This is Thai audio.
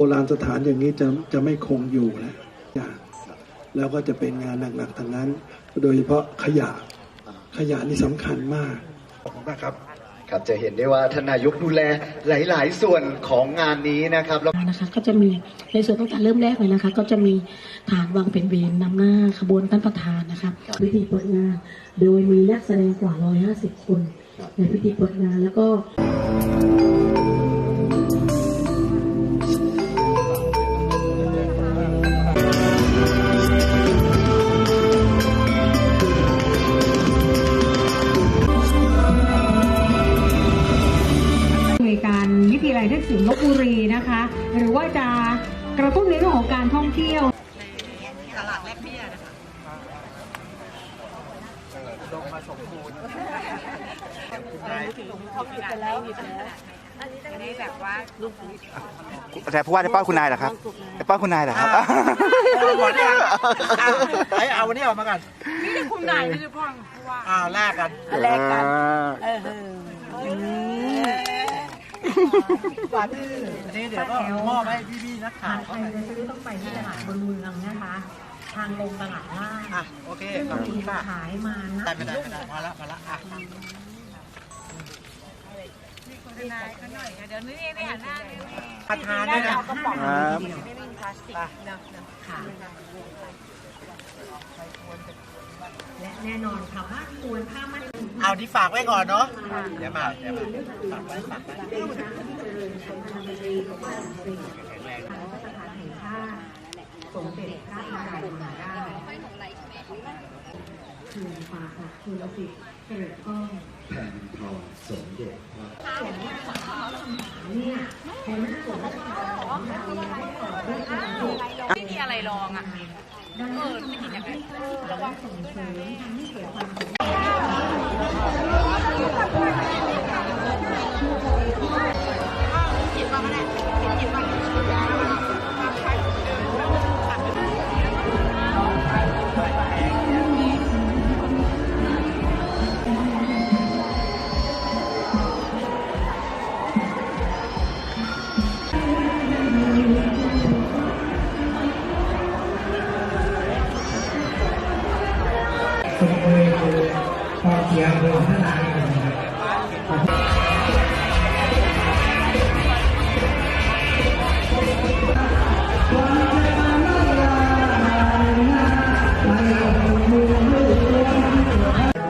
โบราณสถานอย่างนี้จะจะไม่คงอยู่แล้วอย่างแล้วก็จะเป็นงานหนักๆทางนั้น โดยเฉพาะขยะขยะนี่สำคัญมากขอบคุณมากครับ ครับจะเห็นได้ว่าท่านนายกดูแลหลาย ๆ ส่วนของงานนี้นะครับแล้วนะคะ ก็จะมีในส่วนตั้งแต่เริ่มแรกเลยนะคะ ก็จะมีฐานวางเป็นเวรนำหน้าขบวนท่านประธานนะคะพิธีเปิดงานโดยมีนักแสดงกว่า 150 คน ในพิธีเปิดงานแล้วก็ ทยาลัยทักษิณลบบุรีนะคะ หรือว่าจะกระตุ้นในเรื่องของการท่องเที่ยวแต่ผู้ว่าจะป้อนคุณนายเหรอครับจะป้อนคุณนายเหรอครับหมดยังไอ้เอาวันนี้ออกมากันนี่จะคุมนายไม่ใช่พ่อว่าอ้าวแลกกันแลกกัน วันนี้เดี๋ยวก็มอบให้พี่ๆนักข่าหาวกใครจะซื้อต้องไปที่ตลาดบนเมืองนะคะ ทางลงตลาดล่างอะโอเคขอบคุณค่ะขายมานะได้ไม่ได้ไม่ได้พอละพอละอะประธานด้วยนะครับค่ะและแน่นอนค่ะว่าควรผ้ามัด เอาที่ฝากไว้ก่อนเนาะเดี๋ยวมาเดี๋ยวมาฝากไว้ฝากไว้สมเด็จพระนารายมหาราชคือฝากหลักคือเราสิเกิดก้องแผ่นทองสมเด็จพระเนี่ยพอหน้าส่วนราชการของเราได้ต่อด้วยการไม่มีอะไรรองอะดังนั้นไม่กินอย่าง ตรงบริเวณตอนเสียงบนพระนาย